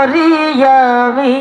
அறியாமை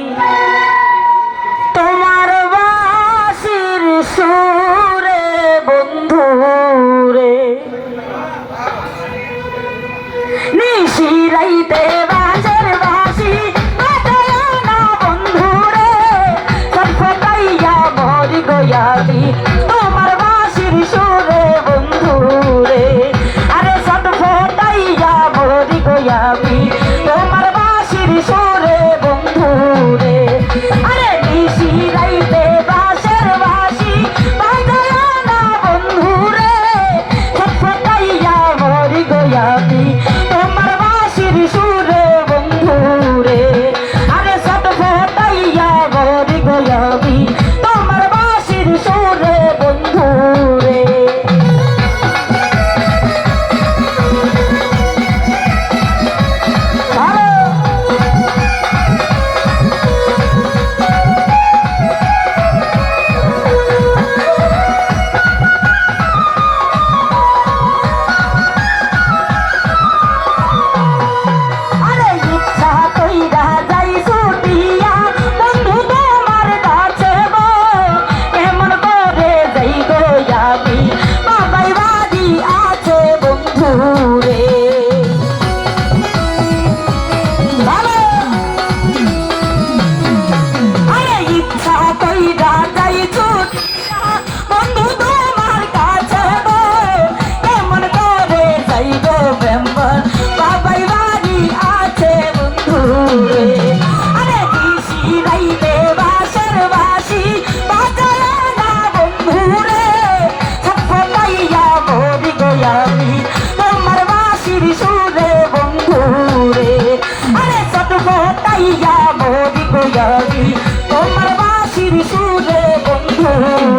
তোমার বাসির সুরে বন্ধু।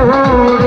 oh,